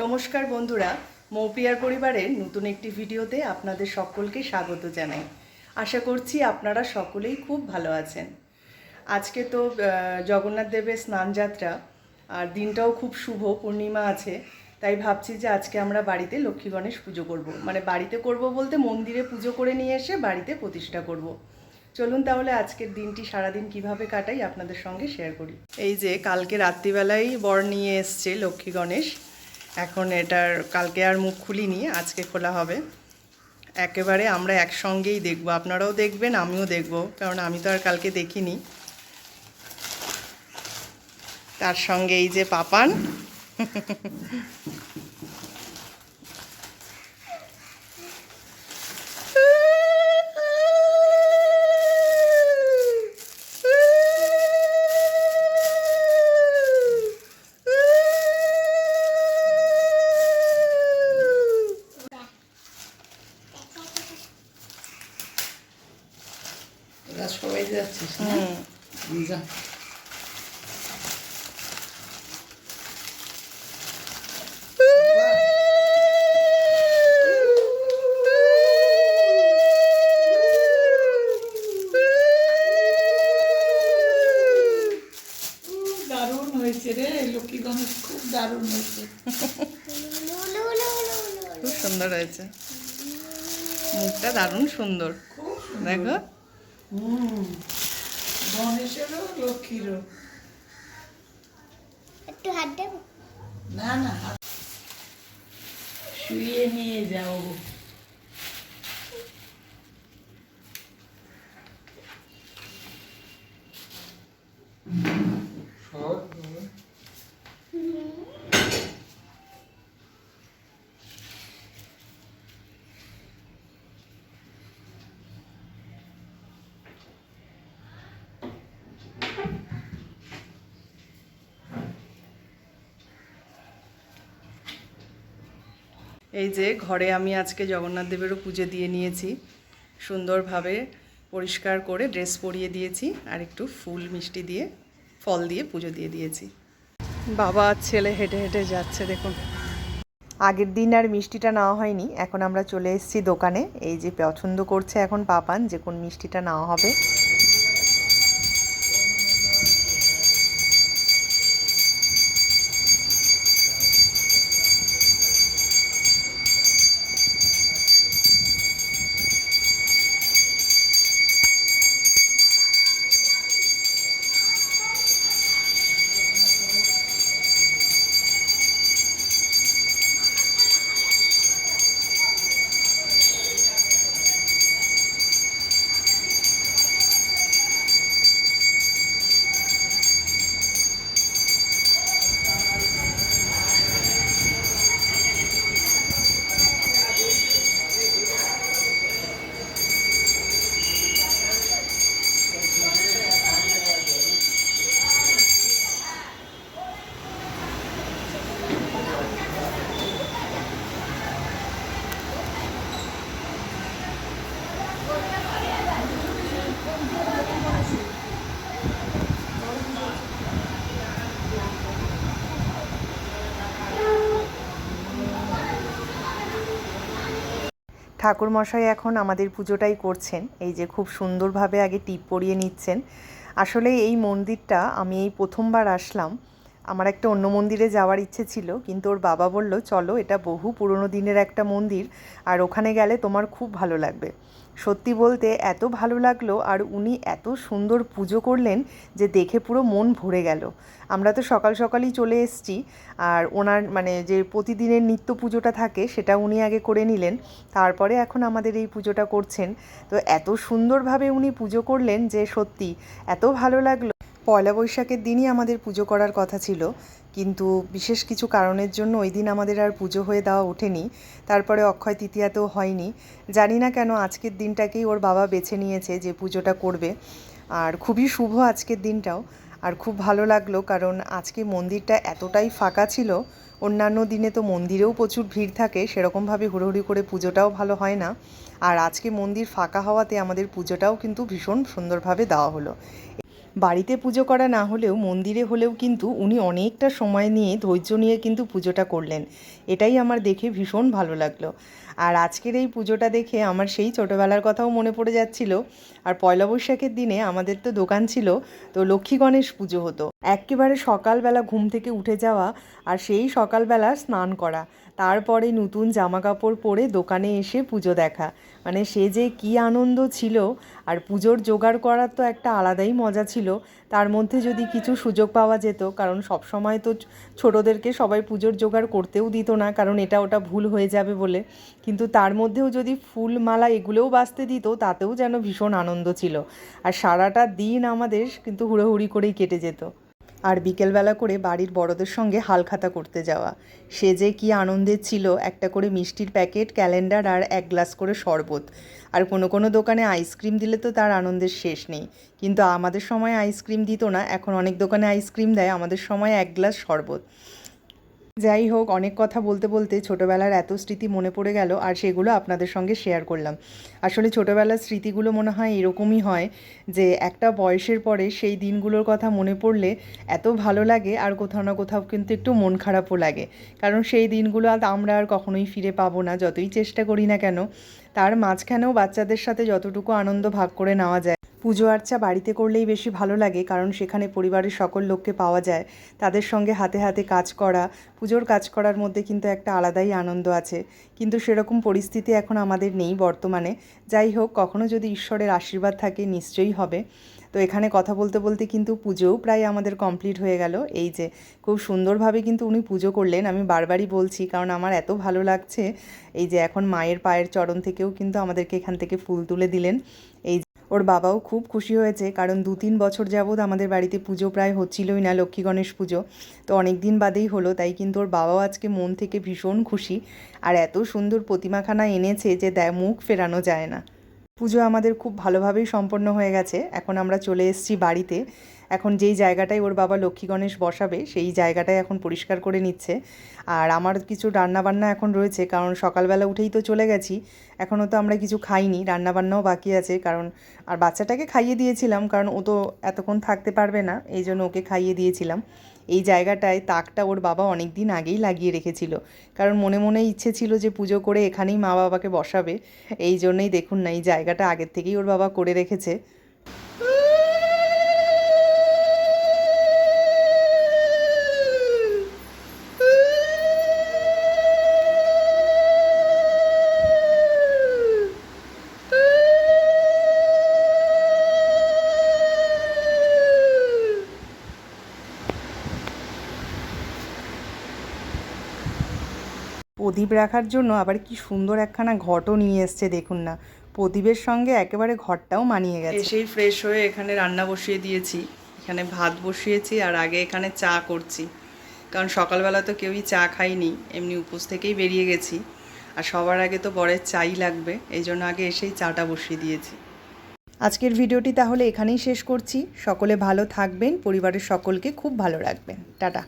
নমস্কার বন্ধুরা, মৌপিয়ার পরিবারের নতুন একটি ভিডিওতে আপনাদের সকলকে স্বাগত জানাই। আশা করছি আপনারা সকলেই খুব ভালো আছেন। আজকে তো জগন্নাথ দেবের স্নানযাত্রা, আর দিনটাও খুব শুভ, পূর্ণিমা আছে, তাই ভাবছি যে আজকে আমরা বাড়িতে লক্ষ্মী গণেশ পুজো করব। মানে বাড়িতে করব বলতে মন্দিরে পুজো করে নিয়ে এসে বাড়িতে প্রতিষ্ঠা করব। চলুন তাহলে আজকের দিনটি সারাদিন কীভাবে কাটাই আপনাদের সঙ্গে শেয়ার করি। এই যে কালকে রাত্রিবেলায় বর নিয়ে এসছে লক্ষ্মী গণেশ এখন এটার, কালকে আর মুখ খুলিনি, আজকে খোলা হবে। একেবারে আমরা একসঙ্গেই দেখব। আপনারাও দেখবেন, আমিও দেখব, কারণ আমি তো আর কালকে দেখিনি। তার সঙ্গে এই যে পাপান। তোরা সবাই যাচ্ছিস না যা। দারুণ হয়েছে রে লক্ষ্মী গণেশ খুব দারুণ হয়েছে। খুব সুন্দর হয়েছে। মুখটা দারুণ সুন্দর। খুব সুন্দর। দেখো। হুম। গণেশেরও লক্ষ্মীরও। একটু হাত দেব না না শুয়ে নিয়ে যাও। এই যে ঘরে আমি আজকে জগন্নাথ দেবেরও পুজো দিয়ে নিয়েছি। সুন্দরভাবে পরিষ্কার করে ড্রেস পরিয়ে দিয়েছি আর একটু ফুল মিষ্টি দিয়ে ফল দিয়ে পুজো দিয়ে দিয়েছি। বাবা ছেলে হেঁটে হেঁটে যাচ্ছে, দেখুন। আগের দিন আর মিষ্টিটা নেওয়া হয়নি, এখন আমরা চলে এসেছি দোকানে। এই যে পছন্দ করছে এখন পাপান যে কোন মিষ্টিটা নেওয়া হবে। ঠাকুরমশাই এখন আমাদের পুজোটাই করছেন। এই যে খুব সুন্দরভাবে আগে টিপ পরিয়ে নিচ্ছেন। আসলে এই মন্দিরটা আমি এই প্রথমবার আসলাম। আমার একটা অন্য মন্দিরে যাওয়ার ইচ্ছে ছিল, কিন্তু ওর বাবা বলল, চলো, এটা বহু পুরনো দিনের একটা মন্দির, আর ওখানে গেলে তোমার খুব ভালো লাগবে। সত্যি বলতে এত ভালো লাগল আর উনি এত সুন্দর পুজো করলেন যে দেখে পুরো মন ভরে গেল। আমরা তো সকাল সকালই চলে এসেছি আর ওনার মানে যে প্রতিদিনের নিত্য পুজোটা থাকে সেটা উনি আগে করে নিলেন। তারপরে এখন আমাদের এই পুজোটা করছেন। তো এত সুন্দরভাবে উনি পুজো করলেন যে সত্যি এত ভালো লাগল। পয়লা বৈশাখের দিনই আমাদের পুজো করার কথা ছিল। কিন্তু বিশেষ কিছু কারণের জন্য ওই দিন আমাদের আর পুজো হয়ে দেওয়া ওঠেনি। তারপরে অক্ষয় তৃতীয়াতেও হয়নি। জানি না কেন আজকের দিনটাকেই ওর বাবা বেছে নিয়েছে যে পুজোটা করবে। আর খুবই শুভ আজকের দিনটাও। আর খুব ভালো লাগল কারণ আজকে মন্দিরটা এতটাই ফাঁকা ছিল। অন্যান্য দিনে তো মন্দিরেও প্রচুর ভিড় থাকে, সেরকমভাবে হুড়োহুড়ি করে পুজোটাও ভালো হয় না। আর আজকে মন্দির ফাঁকা হওয়াতে আমাদের পুজোটাও কিন্তু ভীষণ সুন্দরভাবে দেওয়া হলো। বাড়িতে পুজো করা না হলেও মন্দিরে হলেও কিন্তু উনি অনেকটা সময় নিয়ে ধৈর্য নিয়ে কিন্তু পুজোটা করলেন। এটাই আমার দেখে ভীষণ ভালো লাগল। আর আজকের এই পুজোটা দেখে আমার সেই ছোটোবেলার কথাও মনে পড়ে যাচ্ছিল। আর পয়লা বৈশাখের দিনে আমাদের তো দোকান ছিল, তো লক্ষ্মী গণেশ পুজো হতো। একেবারে সকালবেলা ঘুম থেকে উঠে যাওয়া আর সেই সকালবেলা স্নান করা। তারপরে নতুন জামা কাপড় পরে দোকানে এসে পুজো দেখা। মানে সে যে কী আনন্দ ছিল, আর পুজোর জোগাড় করার তো একটা আলাদাই মজা ছিল। তার মধ্যে যদি কিছু সুযোগ পাওয়া যেত, কারণ সব সময় তো ছোটোদেরকে সবাই পুজোর জোগাড় করতেও দিত না, কারণ এটা ওটা ভুল হয়ে যাবে বলে। কিন্তু তার মধ্যেও যদি ফুল মালা এগুলোও বাঁচতে দিত, তাতেও যেন ভীষণ আনন্দ ছিল। আর সারাটা দিন আমাদের কিন্তু হুড়োহুড়ি করেই কেটে যেত। আর বিকেলবেলা করে বাড়ির বড়দের সঙ্গে হালখাতা করতে যাওয়া। সে যে কি আনন্দের ছিল, একটা করে মিষ্টির প্যাকেট, ক্যালেন্ডার আর এক গ্লাস করে শরবত। আর কোনো কোনো দোকানে আইসক্রিম দিলে তো তার আনন্দের শেষ নেই। কিন্তু আমাদের সময় আইসক্রিম দিত না, এখন অনেক দোকানে আইসক্রিম দেয়, আমাদের সময় এক গ্লাস শরবত। যাই হোক, অনেক কথা বলতে বলতে ছোটোবেলার এত স্মৃতি মনে পড়ে গেল আর সেগুলো আপনাদের সঙ্গে শেয়ার করলাম। আসলে ছোটোবেলার স্মৃতিগুলো মনে হয় এরকমই হয় যে একটা বয়সের পরে সেই দিনগুলোর কথা মনে পড়লে এত ভালো লাগে আর কোথাও না কোথাও কিন্তু একটু মন খারাপও লাগে। কারণ সেই দিনগুলো আর আমরা আর কখনোই ফিরে পাবো না, যতই চেষ্টা করি না কেন। তার মাঝখানেও বাচ্চাদের সাথে যতটুকু আনন্দ ভাগ করে নেওয়া যায়। পুজো আর্চা বাড়িতে করলেই বেশি ভালো লাগে, কারণ সেখানে পরিবারের সকল লোককে পাওয়া যায়। তাদের সঙ্গে হাতে হাতে কাজ করা, পুজোর কাজ করার মধ্যে কিন্তু একটা আলাদাই আনন্দ আছে। কিন্তু সেরকম পরিস্থিতি এখন আমাদের নেই বর্তমানে। যাই হোক, কখনো যদি ঈশ্বরের আশীর্বাদ থাকে, নিশ্চয়ই হবে। তো এখানে কথা বলতে বলতে কিন্তু পুজোও প্রায় আমাদের কমপ্লিট হয়ে গেল। এই যে খুব সুন্দরভাবে কিন্তু উনি পুজো করলেন। আমি বারবারই বলছি, কারণ আমার এত ভালো লাগছে। এই যে এখন মায়ের পায়ের চরণ থেকেও কিন্তু আমাদেরকে এখান থেকে ফুল তুলে দিলেন। এই ওর বাবাও খুব খুশি হয়েছে, কারণ দু তিন বছর যাবৎ আমাদের বাড়িতে পুজো প্রায় হচ্ছিলই না, লক্ষ্মী গণেশ পুজো। তো অনেক দিন বাদেই হলো, তাই কিন্তু ওর বাবাও আজকে মন থেকে ভীষণ খুশি। আর এত সুন্দর প্রতিমাখানা এনেছে যে দেয়, মুখ ফেরানো যায় না। পুজো আমাদের খুব ভালোভাবেই সম্পন্ন হয়ে গেছে। এখন আমরা চলে এসেছি বাড়িতে। এখন যেই জায়গাটায় ওর বাবা লক্ষ্মী গণেশ বসাবে, সেই জায়গাটায় এখন পরিষ্কার করে নিচ্ছে। আর আমার কিছু রান্নাবান্না এখন রয়েছে, কারণ সকালবেলা উঠেই তো চলে গেছি, এখনও তো আমরা কিছু খাইনি, রান্নাবান্নাও বাকি আছে, কারণ আর বাচ্চাটাকে খাইয়ে দিয়েছিলাম, কারণ ও তো এতক্ষণ থাকতে পারবে না, এই জন্য ওকে খাইয়ে দিয়েছিলাম। এই জায়গাটায় তাকটা ওর বাবা অনেক দিন আগেই লাগিয়ে রেখেছিল, কারণ মনে মনে ইচ্ছে ছিল যে পুজো করে এখানেই মা বাবাকে বসাবে, এই জন্যই দেখুন না, এই জায়গাটা আগের থেকেই ওর বাবা করে রেখেছে। প্রদীপ রাখার জন্য আবার কি সুন্দর একখানা ঘটও নিয়ে এসছে দেখুন না। প্রদীপের সঙ্গে একেবারে ঘরটাও মানিয়ে গেছে। এসেই ফ্রেশ হয়ে এখানে রান্না বসিয়ে দিয়েছি। এখানে ভাত বসিয়েছি আর আগে এখানে চা করছি। কারণ সকালবেলা তো কেউই চা খাইনি এমনি উপোস থেকেই বেরিয়ে গেছি। আর সবার আগে তো বরের চাই লাগবে এই জন্য আগে এসেই চাটা বসিয়ে দিয়েছি। আজকের ভিডিওটি তাহলে এখানেই শেষ করছি। সকলে ভালো থাকবেন পরিবারের সকলকে খুব ভালো রাখবেন। টাটা।